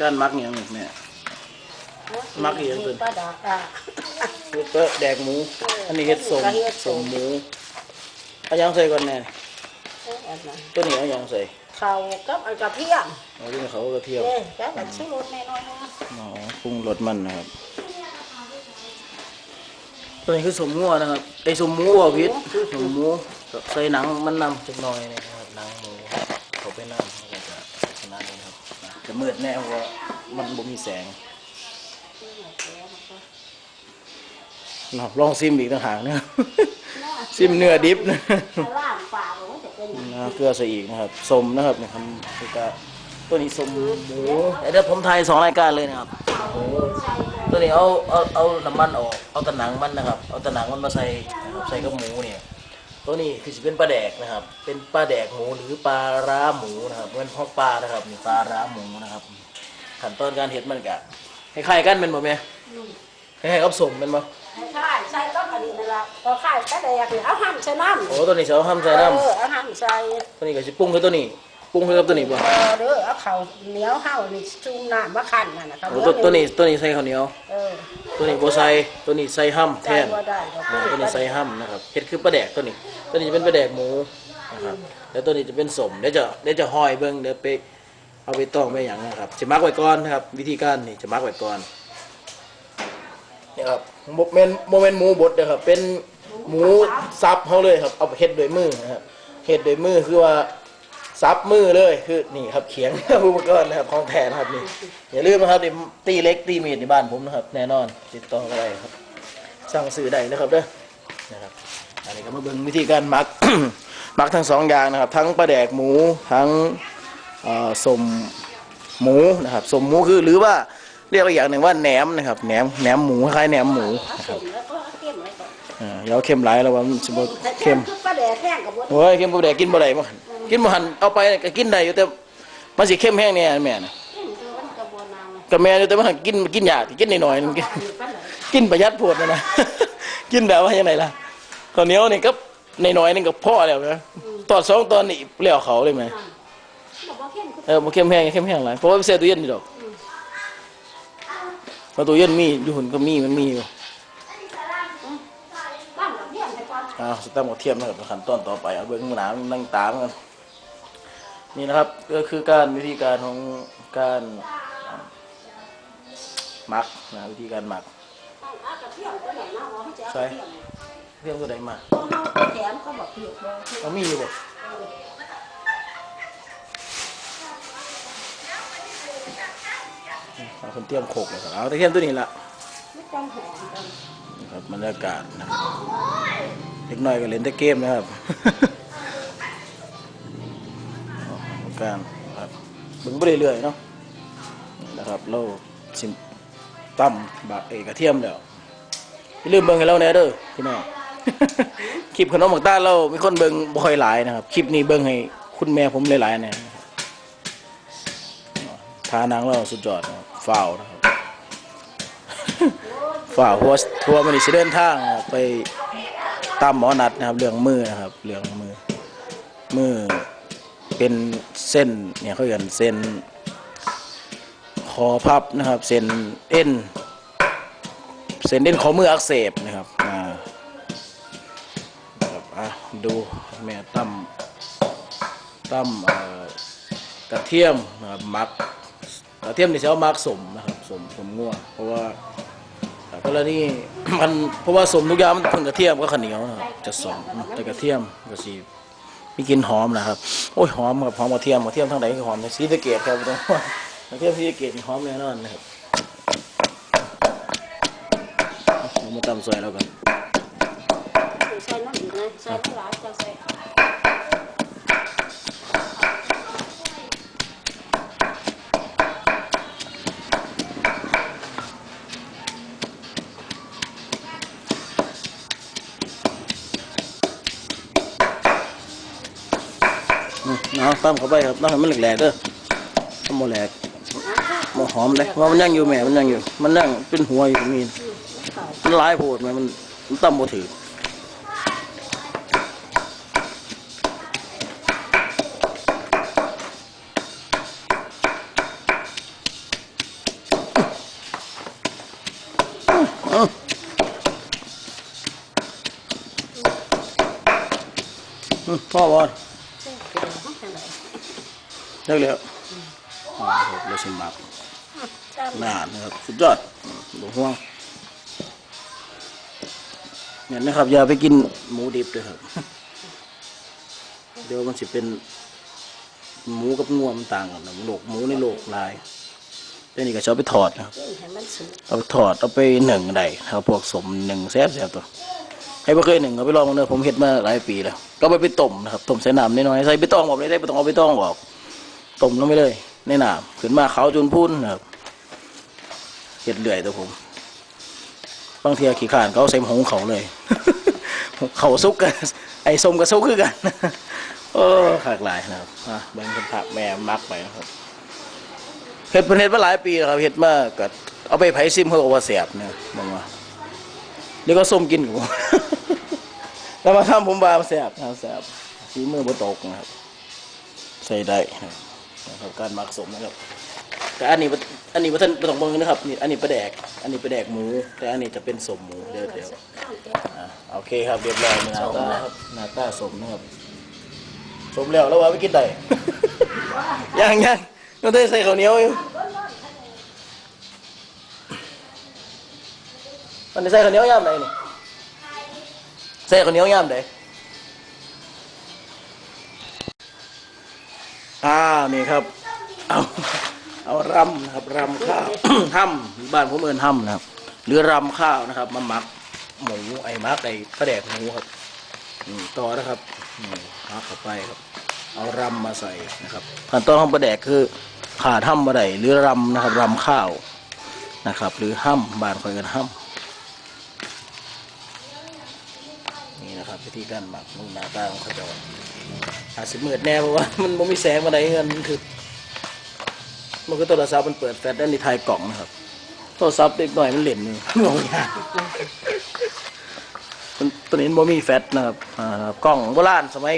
การมักอหย่างนี้แม่ มักอีกอย่างอื่น ปลาดาอะเฮ็ดเปอะแดกหมู อันนี้เฮ็ดสมก็เฮ็ดสสมมหมูเอาหยังใส่ก่อนแน่เอ้ยอันนั้นตัวนี้เอาหยังใส่เขากับไอ้กระเทียมเอาที่เขากระเทียม เอ้ยแล้วก็ชูรสแน่นอนนะอ๋อปรุงรสมันนะครับ ตัวนี้คือสมงัวนะครับไอ้สมหมูบ่พิษสมหมูก็ใส่หนังมันนำจักหน่อยนะครับหนังหมูเขาไปน้ำ จะมืดแน่เพราะว่ามันบ่มีแสงนะครับลองซิมอีกต่างหากเนี่ยซิมเนื้อดิบนะถ้าล่างปลามันจะเป็นอย่างนี้นะเกลือใส่อีกนะครับสมนะครับเนี่ยครับคือก็ตัวนี้สมหมูเดี๋ยวผมทายสองรายการเลยนะครับตัวนี้เอาเอาเอาน้ำมันออกเอาแตะหนังมันนะครับ เอาแตะหนังมันมาใส่นะครับใส่กับหมูเนี่ย ตัวนี้คือจะเป็นปลาแดกนะครับ เป็นปลาแดกหมูหรือปลาร้าหมูนะครับเป็นพอกปลานะครับนี่ปลาร้าหมูนะครับขั้นตอนการเฮ็ดมันก็คล้ายๆกันเป็นบ่แม่คล้ายๆกับสมเป็นบ่ใช่ใส่ก็อันนี้นั่นละพอข่ายก็แดกเนี่ยเอาหั่นใส่น้ำโอ้ตัวนี้จะเอาห้ำใส่น้เออเอาหั่นใส่ำตัวนี้ก็จะปรุงคือตัวนี้ ปรุงคือกับตัวนี้บ่เออเด้อเอาข้าวเหนียวเฮานี่จุ่มน้ำมาคั่นนั่นน่ะข้าวโอ้เหนียวตัวตัวนี้ตัวนี้ใส่ข้าวเหนียว เออตัวนี้บ่ใส่ตัวนี้ใส่ห้ำแทใส่นบ่ได้ดอกอ่าตัวนี้ใส่ห้ำนะครับเห็ดคือปลาแดกตัวนี้ ตัวนี้จะเป็นปลาแดกหมูนะครับแล้วตัวนี้จะเป็นสมเดี๋ยวจะเดี๋ยวจะห้อยเบิ้งเดี๋ยวไปเอาไปต้องไปอย่างนะครับจะมักไว้ก่อนนะครับ วิธีการนี่จะมักไว้ก่อนนี่ครับโมเมนโมเมนหมูบดนะครับเป็นหมูซับเขาเลยครับเอาไปเฮ็ดด้วยมือนะครับเฮ็ดด้วยมือคือว่า ซับมือเลยคือนี่ครับเขียงอุปกรณ์นะครับของแท้นะครับนี่อย่าลืมนะครับนี่ตีเล็กตีมีดในบ้านผมนะครับแน่นอนติดต่อกันได้ครับ สั่งซื้อได้นะครับเด้อนะครับอันนี้ก็มาเบิ่งวิธีการหมักหมักทั้งสองอย่างนะครับ ทั้งปลาแดกหมูทั้งเอ่อสมหมูนะครับสมหมูคือหรือว่าเรียกอีกอย่างหนึ่งว่าแหนมนะครับแหนมแหนมหมูคล้ายๆแหนมหมูเอานะคสรับมแล้วก็เอาเค็มไว้ก่อนอ่าอย่าเอาเค็มหลายแล้วว่ามันสิบ่แต่เค็มคือปลาแดกแห้งกับบ่โอ้ยเค็มกับแดกกินบ่ได้บ่หั่น กินบ่หันเอาไปก็กินได้อยู่แต่มันสิเค็มแห้งแน่แม่น่ะเค็มคือมันกระบวนการก็แม่อยู่แต่ว่ากินกินยากกินน้อยๆนึงกินอันนี้ปลาไหลกินประหยัดโพดนะนะกินแบบว่ายังไงล่ะข้าวเหนียวนี่ก็ในน้อยๆนึงก็พอแล้วนะตอนสองตอนนี่เลี้ยวเขาเลยไหมบอกว่าเข้มคือเออบ่เข้มแห้งเข้มแห้งหลายเพราะว่าไปเสียตู้เย็นนี่ดอกเพราะตู้เย็นมีอยู่หุ่นก็มีมันมีอยู่บ้านกับเพี้ยนแต่ก่อนอ้าวสตาร์ทหมดเทียมนะครับขั้นตอนต่อไปเอาเบิ้งหนานั่งตามกัน นี่นะครับก็คือการวิธีการของการหมักนะวิธีการหมักเอากระเทียมตัวไหนนะว่าเอากระเทียมเทียมตัวใดมาเขาแถมเขาบอกเพียบเลยเอามีอยู่บ่เอาคนเตรียมโขกเลยครับเอาต่เทียมตัวนี้ละไม่ต้องหอมกันนะครับบรรยากาศนะครับเล็กน้อยก็เล่นแต่เกมนะครับ ไปเรื่อยๆเนาะนะครับเราชิมตั้มบะเอกระเทียมแล้วอย่าลืมเบิ่งให้เราแน่เด้อพี่น้องคลิปขนมหมกต้าเรามีคนเบิ่งบ่ค่อยหลายนะครับคลิปนี้เบิ่งให้คุณแม่ผมหลายๆเนี่ยนะทานางเราสุดยอดนะครับฝ้าวนะครับฝ่าหัวทัวร์มันนี่สิเดินทางไปตามหมอนัดนะครับเรื่องมือนะครับเรื่องมือมือ เป็นเส้นเนี่ยเขาเรียกเส้นคอพับนะครับ เส้นเอ็นเส้นเอ็นข้อมืออักเสบนะครับอ่าครับอะดูแม่ตั้มตั้มกระเทียมนะครับมักกระเทียมนี่จะเอามักสมนะครับสมสมงัวเพราะว่าแต่กรณีมันเพราะว่าสมทุกอย่างมันเพิ่งกระเทียมก็ข้าวเหนียวนะครับจะสมแต่กระเทียมก็สี มีกลินหอมนะครับโอ้ยหอมกับหอมกระเทียมกระเทียมทั้งไหนก็หอมในสีสะเกตครับตรงกระเทียมสีสะเกตนี่หอมแน่นอนนะครับเอามาตำซอยแล้วกันใส่น้ำอีกนะใส่ไม่หลายจะใส่อืม เอาซ้ำเข้าไปครับต้องให้มันแหลกเด้อต้องโมแหลกโมหอมเลยเพราะมันยังอยู่แม่มันยังอยู่ มันยังเป็นหัวอยู่มีนมันลายโพดไมมันมันตั้มโมถือพ่อบอล เลิกแล้วอ่าครับเราชิมบักหน้านะครับสุดยอดบวห่วงเนี่ยนะครับ อย่าไปกินหมูดิบเลยครับ เดี๋ยวมันสิเป็น หมูกับงวมนต่างกันนะโลกหมูในโลกลายแต่นี่ก็ชอบไปถอดนะครับให้มันสุกเอาไปถอดเอาไปหนึ่งได้ครับพวกสมหนึ่งแซ่บแซ่บตัวให้พ่เคยหนึ่งเอาไปลองเนอะผมเฮ็ดมาหลายปีแล้ว ก็ไปไปต้มนะครับต้มใส่น้ำน้อยๆใส่ใบตองออกเลยได้ไม่ต้องเอาใบตองออก ต้มลงไปเลย ในน้ำขึ้นมาเขาจนพุ่นครับเฮ็ดเรื่อยตัวผม บางทีขี้ขานเขาเอาใส่หงเขาเลย เขาซุกกัน ไอ้ส้มกับซุกคือกัน โอ้ขากหลายนะครับอะเบิ่งคนผักแม่มักไปนะครับเฮ็ดเพิ่นเฮ็ดมาหลายปีแล้วครับเฮ็ดมาก็เอาไปไผซิมเขาก็ว่าแซ่บเนี่ยมองว่าเดี๋ยวก็ส้มกินกับผมแล้วมาทำผมบาแสบนะแสบฝีมือบตกนะครับ ใส่ได้ นะครับการหมักสมนะครับแต่อันนี้อันนี้บ่ท่านบ่ต้องเบิ่งนะครับนี่อันนี้ปลาแดก อันนี้ปลาแดกหมู แต่อันนี้จะเป็นสมหมูเดี๋ยวเดี๋ยวอะโอเคครับเรียบร้อยหน้าตาครับหน้าตาสมนะครับสมแล้วแล้วว่าไปกินได้ยังยังต้องได้ใส่ข้าวเหนียวอยู่มันได้ใส่ข้าวเหนียวยามไหนนี่ใส่ข้าวเหนียวยามไหน อ่านี่ครับ เอาเอารำนะครับรำข้าว ห้ำบ้านผมเอินห้ำนะครับ หรือรำข้าวนะครับมาหมักหมูไอ้หมักไอ้กระแดกหมูครับต่อนะครับอืมหักเข้าไปครับ เอารำมาใส่นะครับขั้นตอนของปลาแดกคือขาห้ำมาไดหรือรำนะครับรำข้าวนะครับ หรือห้ำบ้านคอยกันห้ำนี่นะครับวิธีการหมักนุ่งหนาตาของขจะ อาสิมืดแน่เพราะว่ามันไม่มีแสงมาได้เงินมันคือมันก็โทรศัพท์มันเปิดแฟลชด้านในท้ายกล่องนะครับโทรศัพท์เด็กหน่อยมันเหล่นนี่มองยากมันตัวนี้มันบ่มีแฟลชนะครับอ่ากล้องโบราณสมัย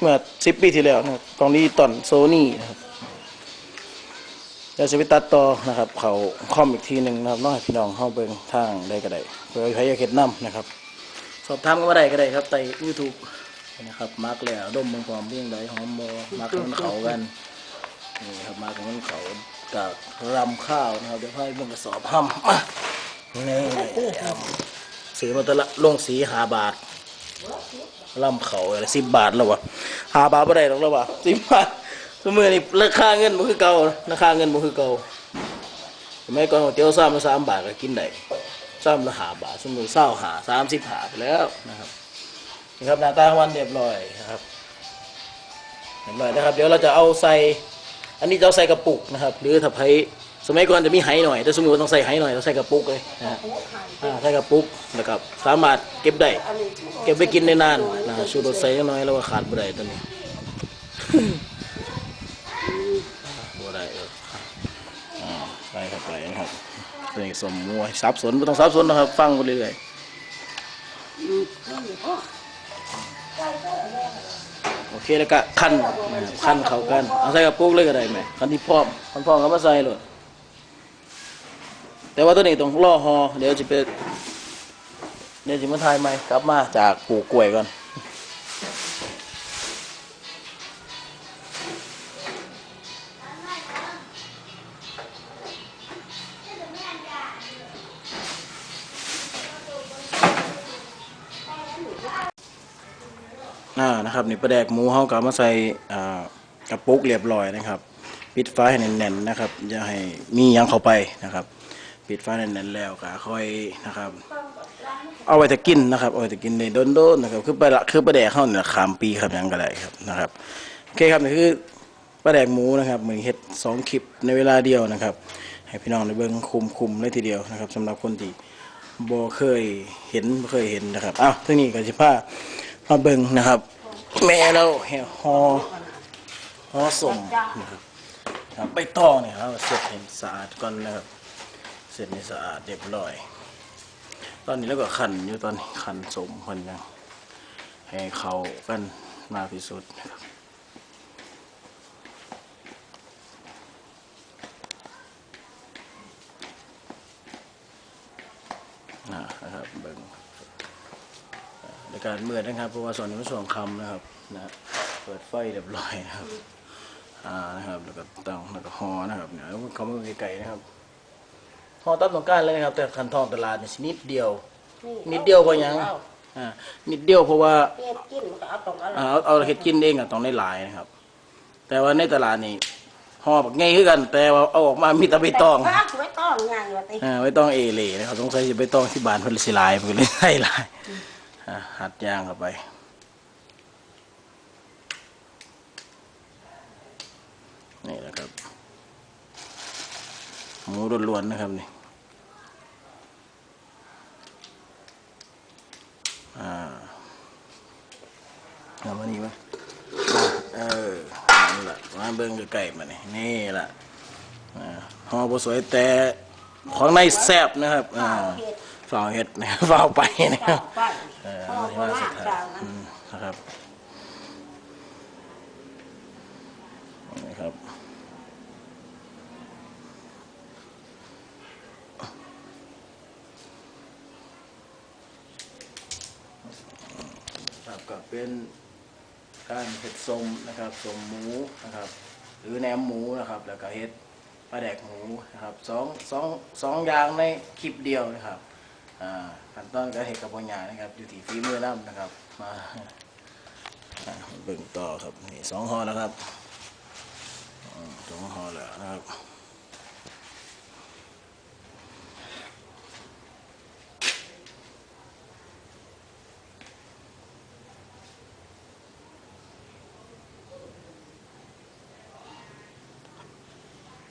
เมื่อสิบปีที่แล้วนะครับกล้องนี้ตอนโซนี่นะครับเดี๋ยวจะไปตัดต่อนะครับ เขาคอมอีกทีหนึ่งนะครับน้องให้พี่น้องเข้าเบิ่งทางได้ก็ได้เพื่อใครอยากเห็นน้ำนะครับ สอบถามก็มาได้ก็ได้ครับในยูทูบ นะครับมาร์กแล้วดมมังความเพียงใดหอมบอมาร์กมันเขากันนี่ครับมาของเขากับรำข้าวนะครับเดี๋ยวให้เบิ่งกระสอบห้ำมานี่สีมันตะละลงสีหาบาทรำเขาอะไรสิบบาทแล้ววะหาบาทไม่ได้หรอกแล้ววะสิบบาทสมือนี่ราคาเงินมันคือเก่าราคาเงินมันคือเก่าสมัยก่อนเตี๋ยวซ้ำละสามบาทก็กินได้ซ้ำละหาบาทสมือเศร้าหาสามสิบหาไปแล้วนะครับ นี่ครับหน้าตาของมันเรียบร้อยนะครับเรียบร้อยนะครับ เดี๋ยวเราจะเอาใส่ อันนี้จะเอาใส่กระปุกนะครับ หรือถ้าใครสมัยก่อนจะมีไหหน่อย แต่สมมติว่าต้องใส่ไหหน่อยเราใส่กระปุกเลยนะฮะอ่าใส่กระปุกนะครับ สามารถเก็บได้อันนี้เก็บไปกินได้นานนะชูรสใส่น้อยแล้วก็ขาดบ่ได้ตัวนี้บ่ได้เอออ่าใส่เข้าไปนะครับตัวนี้สมมวยสับสนไม่ต้องสับสนนะครับ ฟังไปเรื่อยๆ เคแล้วก็คั้นนะครับขั้นเข้ากันเอาใส่กระปุกเลยก็ได้ไหมคันที่พร้อมคันพร้อมก็มาใส่เลยแต่ว่าตัวนี้ต้องล่อฮอเดี๋ยวจะไปเดี๋ยวจะมาทายไหมกลับมาจากปลูกกล้วยก่อน นะครับนี่ปลาแดกหมูเฮากลับมาใส่กระปุกเรียบร้อยนะครับ ปิดฝาให้แน่นๆนะครับอย่าให้มียังเข้าไปนะครับ ปิดฝาแน่นๆแล้วก็ค่อยนะครับ เอาไว้จะกินนะครับเอาไว้จะกินในโดนๆนะครับคือปลาคือปลาแดกเข้าเนี่ยขามปีครับยังก็ได้ครับนะครับโอเคครับนี่คือปลาแดกหมูนะครับมือเฮ็ดสองคลิปในเวลาเดียวนะครับ ให้พี่น้องได้เบิ่งคุมๆเลยทีเดียวนะครับสำหรับคนที่บ่เคยเห็นบ่เคยเห็นนะครับอ้าวทีนี้ก็สิพามาเบิ่งนะครับ แม่เราเห่หอหอสมนะครับครับไปต่อเนี่ยครับเสร็จให้สะอาดก่อนนะครับ เสร็จให้สะอาดเรียบร้อย ตอนนี้แล้วก็ขันอยู่ตอนนี้ขันสมคนยังให้เขากันมากที่สุดนะครับ นะนะครับเบิ่ง ในการเมื่อนะครับ เพราะว่าส่วนนี้มันส่วนคำนะครับนะเปิดไฟเรียบร้อยนะครับอ่านะครับแล้วก็ตั้งแล้วก็ห่อนะครับเนี่ยแล้วเขาไม่ไกลๆนะครับห่อตามต้องการเลยนะครับ แต่คันทองตลาดนี่สินิดเดียว นิดเดียวพอยังเอาอ่านิดเดียวเพราะว่าเฮ็ดกินมันก็เอาตรงนั้นอ่าเอาเอาเฮ็ดกินเองอะต้องได้หลายนะครับ แต่ว่าในตลาดนี่ห่อบักง่ายคือกัน แต่ว่าเอาออกมามีแต่ใบตองแต่ว่าไว้ต้องย่างว่าติอ่าใบตองเอเล่นะครับสงสัยสิใบตองที่บ้านเพิ่นสิหลายเพิ่นเลยให้หลายอ่า หัดย่างเข้าไป นี่นะครับ หมูล้วนๆนะครับนี่อ่าเอามานี่วะเออนั่นแหละมาเบิ่งใกล้ๆมานี่นี่ละห่อบ่สวยแต่ของในแซ่บนะครับ อ่า เฮ็ดฝ่าวเฮ็ดนะครับฝ่าวไปนะครับปั้นเออข้าวที่โบว่าราสุณดท้ายจางนะอืมนะครับนี่ครับ ครับก็เป็นการเห็ดสมนะครับสมหมูนะครับ หรือแหนมหมูนะครับ แล้วก็เห็ดปลาแดกหมูนะครับสองสองสองอย่างในคลิปเดียวนะครับอ่า ขั้นตอนการเห็ดกับบางอย่านะครับอยู่ที่ฝีมือน้ำนะครับ มาเบิ่งต่อครับนี่สองห่อแล้วครับอืมสองห่อแล้วนะครับ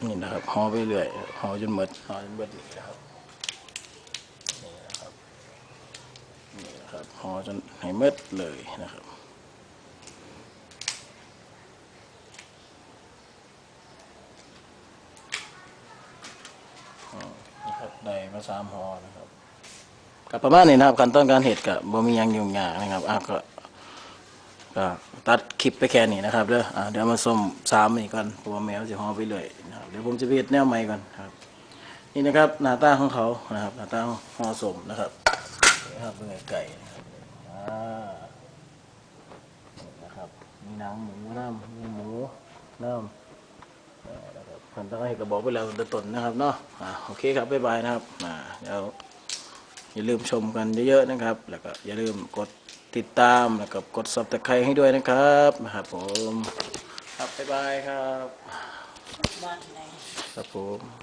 นี่นะครับห่อไปเรื่อยห่อจนหมดห่อจนหมดนี่นะครับนี่นะครับนี่นะครับ ห่อจนให้หมดเลยนะครับนะครับได้มาสามห่อนะครับกับประมาณนี้นะครับขั้นตอนการเห็ดกับบ่มียังยุ่งยากนะครับอะก็ก็ตัดคลิปไปแค่นี้นะครับเด้ออ่าเดี๋ยวมาส้มสามนี่ก่อนเพราะว่าแมวจะห่อไปเลยนะครับเดี๋ยวผมจะไปเฮ็ดแนวใหม่ก่อนครับ นี่นะครับหน้าตาของเขานะครับหน้าตาห่อสมนะครับนะครับเป็นไก่นะครับอ่านี่นะครับมี หนังหมูน้ำหมูน้ำอ่านะครับพันตั้งให้กระบอกไปแล้วตั้งแต่ต้นนะครับเนาะอ่าโอเคครับบ๊ายบายนะครับอ่าเดี๋ยวอย่าลืมชมกันเยอะๆนะครับ แล้วก็อย่าลืมกดติดตามแล้วก็กด subscribe ให้ด้วยนะครับนะครับผมครับบ๊ายบายครับนไหนครับผม